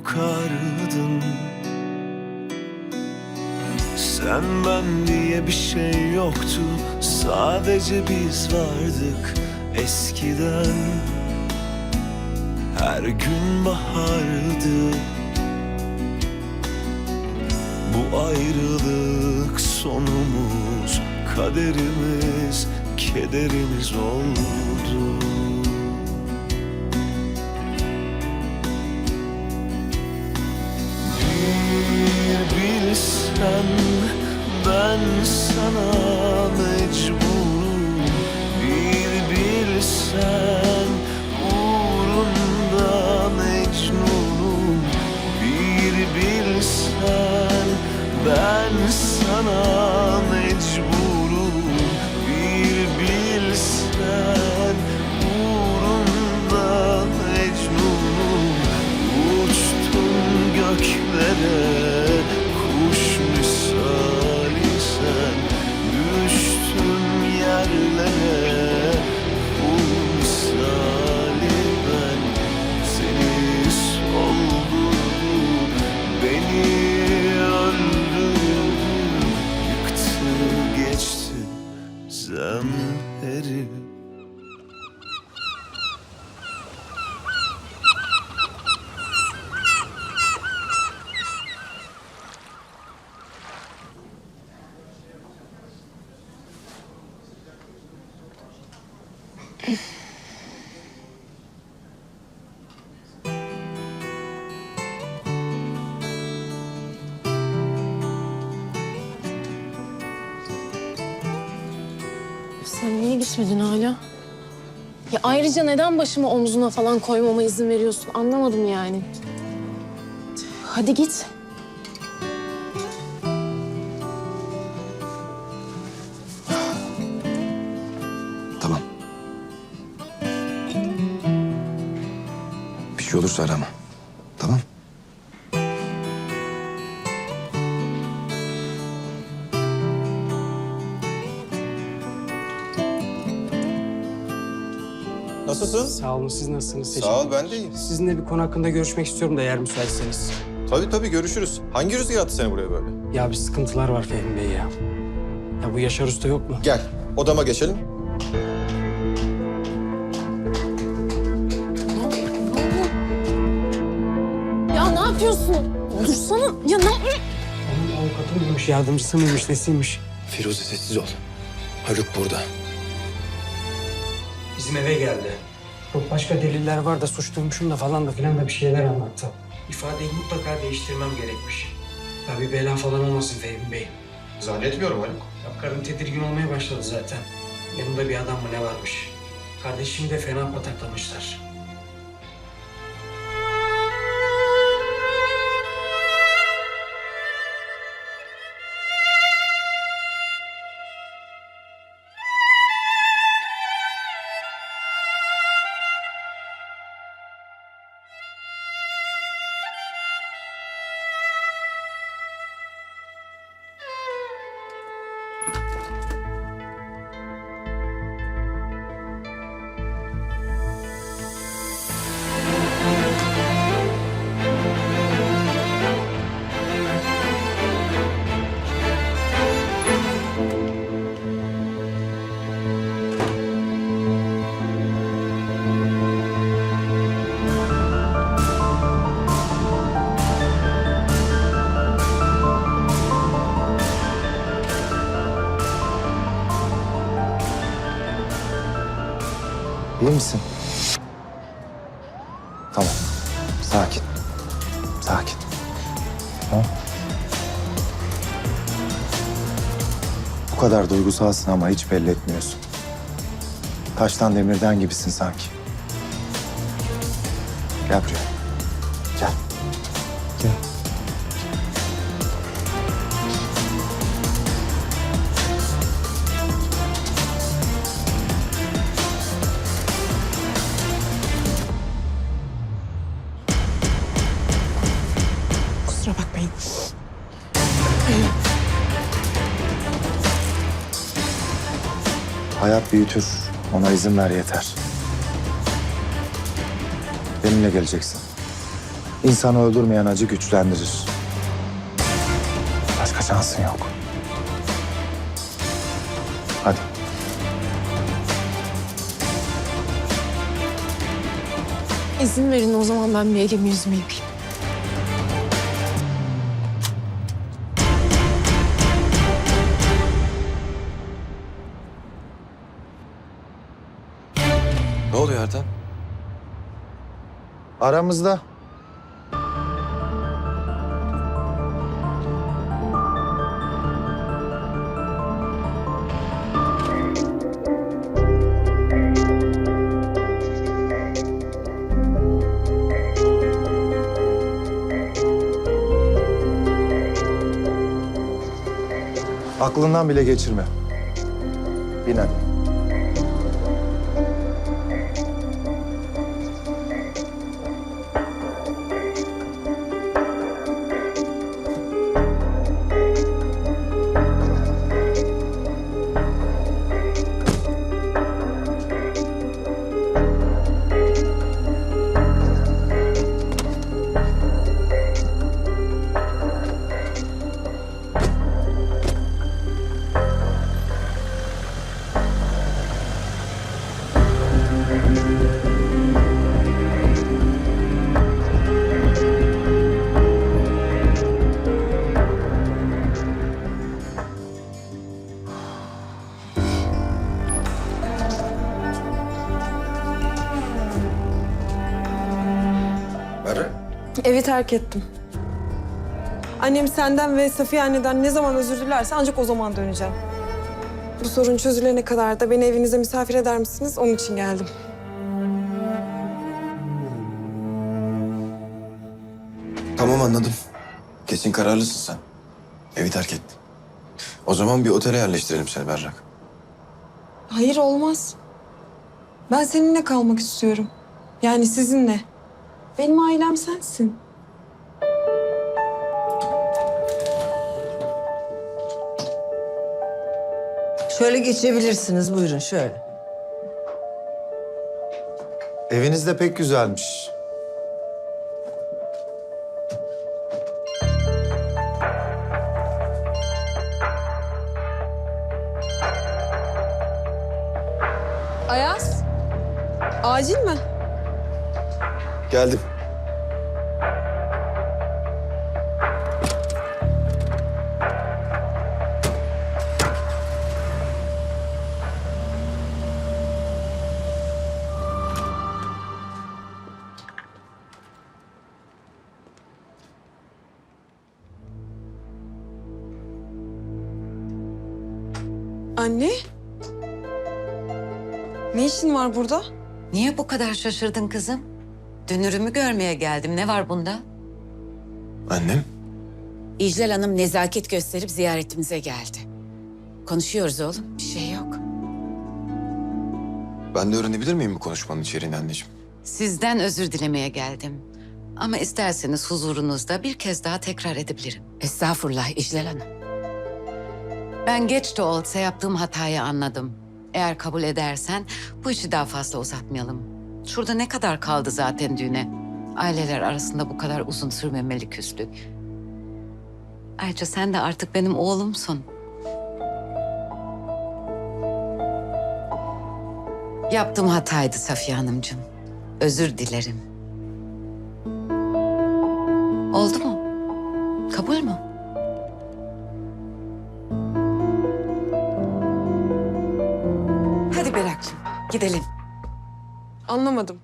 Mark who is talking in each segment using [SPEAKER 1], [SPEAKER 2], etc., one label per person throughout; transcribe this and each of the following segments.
[SPEAKER 1] gül kokardın Sen ben diye bir şey yoktu Sadece biz vardık eskiden. Her gün bahardı. Bu ayrılık sonumuz Kaderimiz, kederimiz oldu Bilsen ben sana mecburum. Bir bilsen uğrunda mecnunum. Bir bilsen ben sana mecburum
[SPEAKER 2] Gitmedin hala? Ya ayrıca neden başımı omzuna falan koymama izin veriyorsun? Anlamadım yani. Hadi git.
[SPEAKER 3] Tamam. Bir şey olursa arama.
[SPEAKER 4] Nasılsın?
[SPEAKER 5] Sağ olun. Siz nasılsınız? Teşekkür
[SPEAKER 4] Sağ ol ben de iyiyim.
[SPEAKER 5] Sizinle bir konu hakkında görüşmek istiyorum da eğer müsaitseniz.
[SPEAKER 4] Tabii tabii görüşürüz. Hangi rüzgar attı seni buraya böyle?
[SPEAKER 5] Ya bir sıkıntılar var Fehmi Bey ya. Ya bu Yaşar Usta yok mu?
[SPEAKER 4] Gel odama geçelim.
[SPEAKER 2] Ya ne yapıyorsun? Dursana. Ya ne
[SPEAKER 5] Onun avukatı mıymış, yardımcısı mıymış, nesiymiş?
[SPEAKER 3] Firuze sessiz ol. Haluk burada.
[SPEAKER 5] Bizim eve geldi. Yok başka deliller var da suçluymuşum da falan da filan da bir şeyler anlattı. İfadeyi mutlaka değiştirmem gerekmiş. Ya bir bela falan olmasın Fehmi Bey.
[SPEAKER 4] Zannetmiyorum Haluk.
[SPEAKER 5] Ya karım tedirgin olmaya başladı zaten. Yanında bir adam mı ne varmış? Kardeşimi de fena pataklamışlar.
[SPEAKER 3] İyi misin? Tamam. Sakin. Sakin. Tamam. Bu kadar duygusalsın ama hiç belli etmiyorsun. Taştan demirden gibisin sanki. Gel buraya. Hayat büyütür. Ona izin ver yeter. Benimle geleceksin. İnsanı öldürmeyen acı güçlendirir. Başka şansın yok. Hadi.
[SPEAKER 2] İzin verin o zaman ben bir elimi yüzümü yıkayayım.
[SPEAKER 4] Ertan?
[SPEAKER 3] Aramızda. Aklından bile geçirme. Bin hadi.
[SPEAKER 6] Evi terk ettim. Annem senden ve Safiye anneden ne zaman özür dilerse ancak o zaman döneceğim. Bu sorun çözülene kadar da beni evinize misafir eder misiniz? Onun için geldim.
[SPEAKER 7] Tamam anladım. Kesin kararlısın sen. Evi terk ettin. O zaman bir otele yerleştirelim seni Berrak.
[SPEAKER 6] Hayır olmaz. Ben seninle kalmak istiyorum. Yani sizinle. Benim ailem sensin.
[SPEAKER 8] Şöyle geçebilirsiniz. Buyurun şöyle.
[SPEAKER 3] Eviniz de pek güzelmiş.
[SPEAKER 6] Ayaz. Acil mi?
[SPEAKER 7] Geldim.
[SPEAKER 6] Anne. Ne işin var burada?
[SPEAKER 8] Niye bu kadar şaşırdın kızım? Dünürümü görmeye geldim. Ne var bunda?
[SPEAKER 7] Annem.
[SPEAKER 9] İclal Hanım nezaket gösterip ziyaretimize geldi. Konuşuyoruz oğlum, bir şey yok.
[SPEAKER 7] Ben de öğrenebilir miyim bu konuşmanın içeriğini anneciğim?
[SPEAKER 9] Sizden özür dilemeye geldim. Ama isterseniz huzurunuzda bir kez daha tekrar edebilirim. Estağfurullah İclal Hanım. Ben geç de olsa yaptığım hatayı anladım. Eğer kabul edersen bu işi daha fazla uzatmayalım. Şurada ne kadar kaldı zaten düğüne? Aileler arasında bu kadar uzun sürmemeli küslük. Ayrıca sen de artık benim oğlumsun. Yaptığım hataydı Safiye Hanımcığım. Özür dilerim. Oldu mu? Kabul mü? Hadi Berak'cığım gidelim.
[SPEAKER 6] Anlamadım.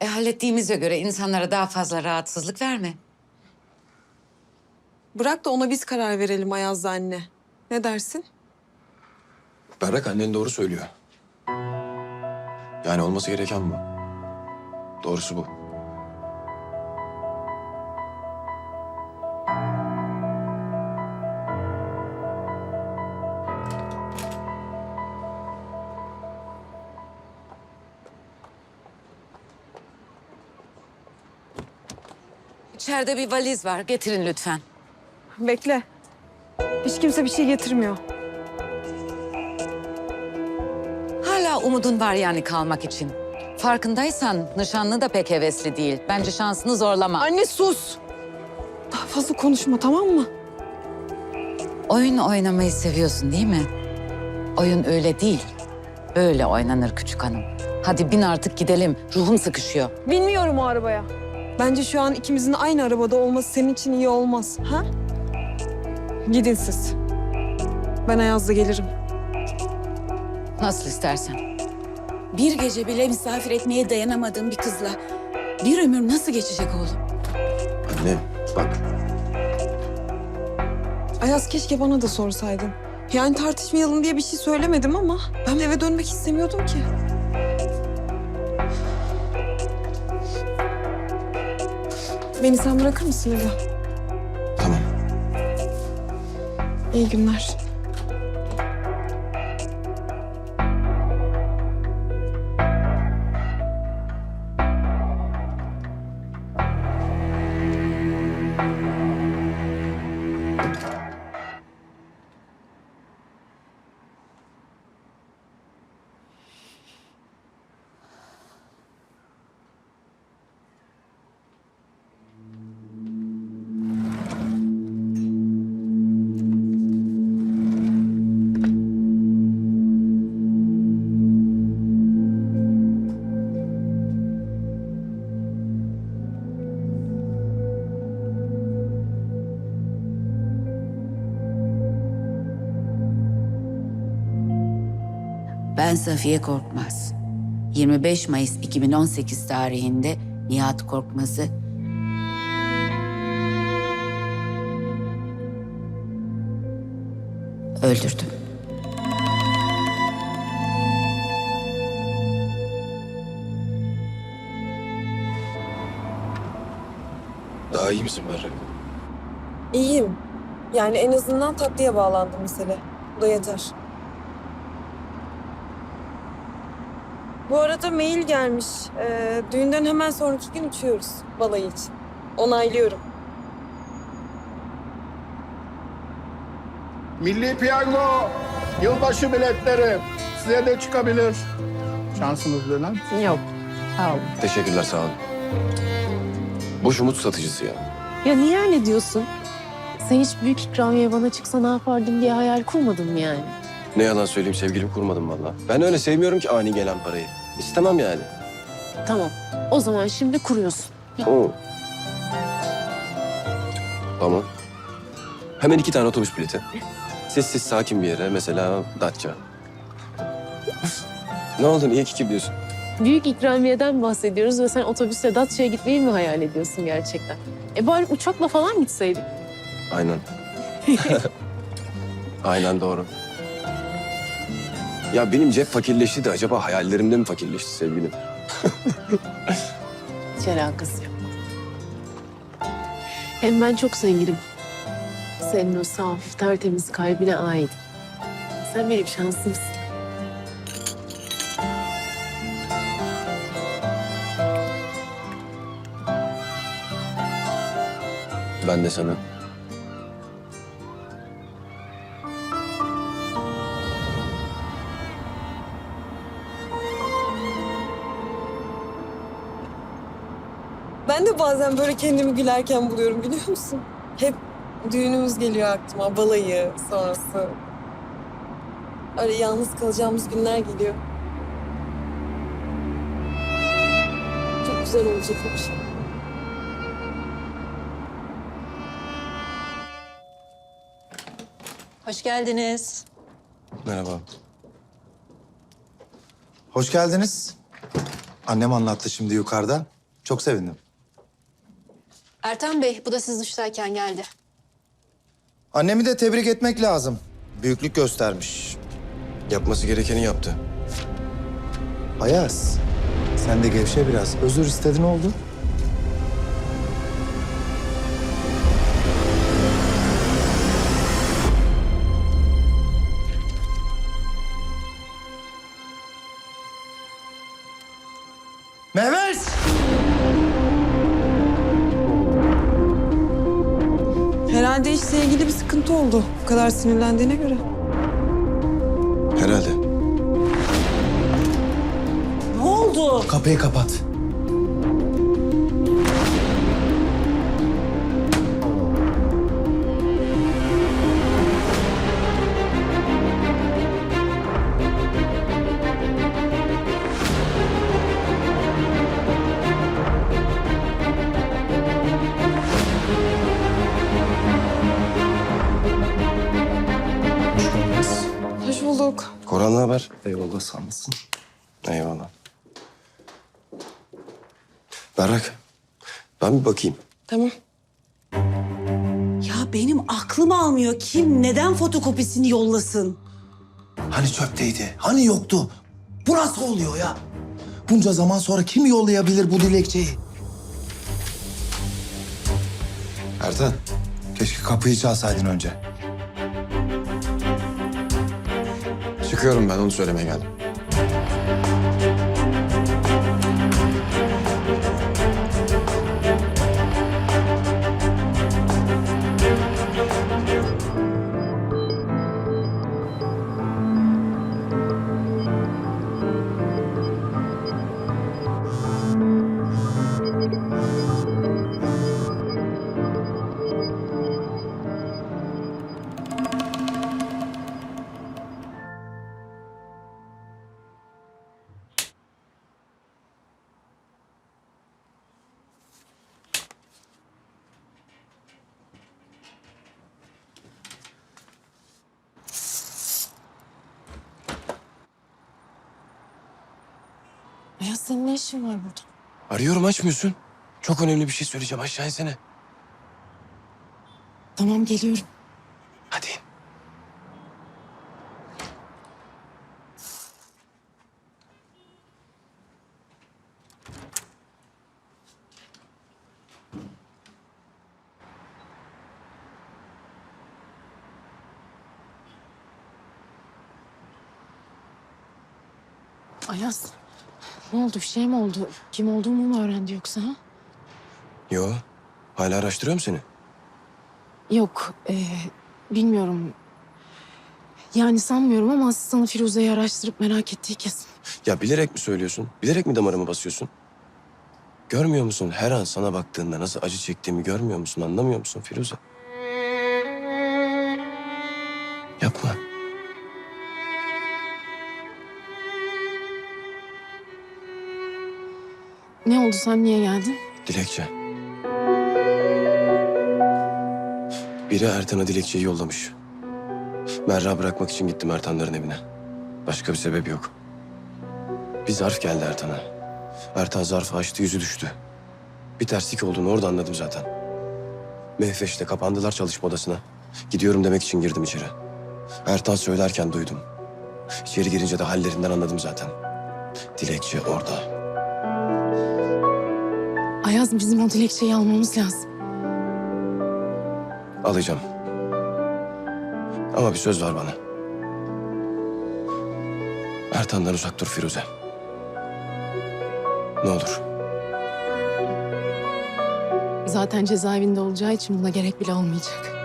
[SPEAKER 9] E hallettiğimize göre insanlara daha fazla rahatsızlık verme.
[SPEAKER 6] Bırak da ona biz karar verelim Ayaz'la anne. Ne dersin?
[SPEAKER 7] Berrak annen doğru söylüyor. Yani olması gereken bu. Doğrusu bu.
[SPEAKER 9] İçeride bir valiz var. Getirin lütfen.
[SPEAKER 6] Bekle. Hiç kimse bir şey getirmiyor.
[SPEAKER 9] Hala umudun var yani kalmak için. Farkındaysan nişanlı da pek hevesli değil. Bence şansını zorlama.
[SPEAKER 6] Anne sus. Daha fazla konuşma tamam mı?
[SPEAKER 9] Oyun oynamayı seviyorsun değil mi? Oyun öyle değil. Böyle oynanır küçük hanım. Hadi bin artık gidelim. Ruhum sıkışıyor.
[SPEAKER 6] Bilmiyorum o arabaya. Bence şu an ikimizin aynı arabada olması senin için iyi olmaz. Ha? Gidin siz. Ben Ayaz'la gelirim.
[SPEAKER 9] Nasıl istersen.
[SPEAKER 10] Bir gece bile misafir etmeye dayanamadığım bir kızla bir ömür nasıl geçecek oğlum?
[SPEAKER 7] Anne bak
[SPEAKER 6] Ayaz keşke bana da sorsaydın. Yani tartışmayalım diye bir şey söylemedim ama ben eve dönmek istemiyordum ki. Beni sen bırakır mısın eve?
[SPEAKER 7] tamam.
[SPEAKER 6] İyi günler.
[SPEAKER 10] Ben Safiye Korkmaz. 25 Mayıs 2018 tarihinde Nihat Korkmaz'ı öldürdüm.
[SPEAKER 7] Daha iyi misin Berrak?
[SPEAKER 6] İyiyim. Yani en azından tatlıya bağlandı mesele. Bu da yeter. Bu arada mail gelmiş. Ee, düğünden hemen sonraki gün uçuyoruz balayı için. Onaylıyorum.
[SPEAKER 11] Milli Piyango yılbaşı biletleri size de çıkabilir. Şansınız dönem.
[SPEAKER 2] Yok. Sağ ol.
[SPEAKER 7] Teşekkürler sağ olun. Boş umut satıcısı ya.
[SPEAKER 2] Ya niye öyle diyorsun? Sen hiç büyük ikramiye bana çıksa ne yapardım diye hayal kurmadın mı yani?
[SPEAKER 7] Ne yalan söyleyeyim sevgilim kurmadım valla. Ben öyle sevmiyorum ki ani gelen parayı. İstemem yani.
[SPEAKER 2] Tamam. O zaman şimdi kuruyorsun.
[SPEAKER 7] Oo. Tamam. Hemen iki tane otobüs bileti. Sessiz sakin bir yere mesela Datça. ne oldu niye kiki diyorsun?
[SPEAKER 2] Büyük ikramiyeden bahsediyoruz ve sen otobüsle Datça'ya gitmeyi mi hayal ediyorsun gerçekten? E bari uçakla falan gitseydik.
[SPEAKER 7] Aynen. Aynen doğru. Ya benim cep fakirleşti de acaba hayallerimde mi fakirleşti sevgilim?
[SPEAKER 2] Hiç alakası yok. Hem ben çok zenginim. Senin o saf, tertemiz kalbine ait. Sen benim şansımsın.
[SPEAKER 7] Ben de sana.
[SPEAKER 6] Bazen böyle kendimi gülerken buluyorum biliyor musun? Hep düğünümüz geliyor aklıma, balayı sonrası. Öyle yalnız kalacağımız günler geliyor. Çok güzel olacak o şey.
[SPEAKER 10] Hoş geldiniz.
[SPEAKER 7] Merhaba.
[SPEAKER 3] Hoş geldiniz. Annem anlattı şimdi yukarıda. Çok sevindim.
[SPEAKER 12] Ertan Bey, bu da siz duştayken geldi.
[SPEAKER 3] Annemi de tebrik etmek lazım. Büyüklük göstermiş.
[SPEAKER 7] Yapması gerekeni yaptı.
[SPEAKER 3] Ayaz, sen de gevşe biraz. Özür istedin oldu.
[SPEAKER 6] Herhalde işle ilgili bir sıkıntı oldu. Bu kadar sinirlendiğine göre.
[SPEAKER 7] Herhalde.
[SPEAKER 13] Ne oldu?
[SPEAKER 3] Kapıyı kapat.
[SPEAKER 7] Haber?
[SPEAKER 3] Eyvallah sağ olasın.
[SPEAKER 7] Eyvallah. Berrak, ben bir bakayım.
[SPEAKER 6] Tamam.
[SPEAKER 13] Ya benim aklım almıyor. Kim neden fotokopisini yollasın?
[SPEAKER 3] Hani çöpteydi? Hani yoktu? Bu nasıl oluyor ya? Bunca zaman sonra kim yollayabilir bu dilekçeyi?
[SPEAKER 7] Ertan,
[SPEAKER 3] Keşke kapıyı çalsaydın önce.
[SPEAKER 7] Çıkıyorum ben onu söylemeye geldim.
[SPEAKER 2] Ayaz senin ne işin var burada?
[SPEAKER 7] Arıyorum açmıyorsun. Çok önemli bir şey söyleyeceğim aşağı insene.
[SPEAKER 2] Tamam geliyorum.
[SPEAKER 7] Hadi.
[SPEAKER 2] Ayaz ne oldu bir şey mi oldu? Kim olduğumu mu öğrendi yoksa ha?
[SPEAKER 7] Yo, hala araştırıyorum seni.
[SPEAKER 2] Yok ee, bilmiyorum. Yani sanmıyorum ama asistanı Firuze'yi araştırıp merak ettiği kesin.
[SPEAKER 7] Ya bilerek mi söylüyorsun? Bilerek mi damarımı basıyorsun? Görmüyor musun? Her an sana baktığında nasıl acı çektiğimi görmüyor musun? Anlamıyor musun Firuze? Yapma.
[SPEAKER 2] Ne oldu sen niye geldin?
[SPEAKER 7] Dilekçe. Biri Ertan'a dilekçeyi yollamış. Merra bırakmak için gittim Ertanların evine. Başka bir sebep yok. Bir zarf geldi Ertan'a. Ertan zarfı açtı, yüzü düştü. Bir terslik olduğunu orada anladım zaten. Mehveş'te kapandılar çalışma odasına. Gidiyorum demek için girdim içeri. Ertan söylerken duydum. İçeri girince de hallerinden anladım zaten. Dilekçe orada.
[SPEAKER 2] Ayaz bizim o dilekçeyi almamız lazım.
[SPEAKER 7] Alacağım. Ama bir söz var bana. Ertan'dan uzak dur Firuze. Ne olur.
[SPEAKER 2] Zaten cezaevinde olacağı için buna gerek bile olmayacak.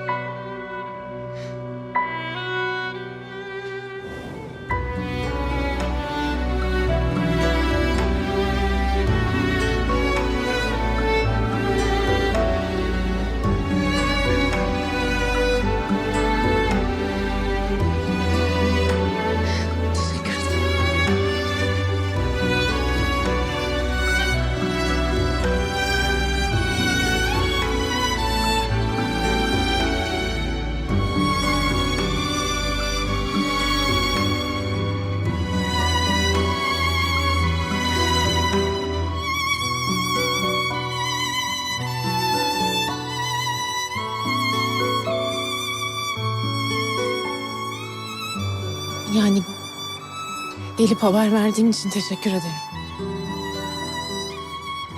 [SPEAKER 2] Gelip haber verdiğin için teşekkür ederim.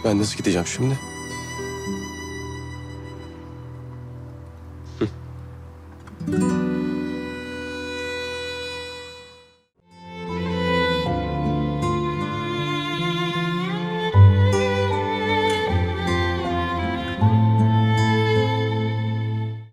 [SPEAKER 7] Ben nasıl gideceğim şimdi?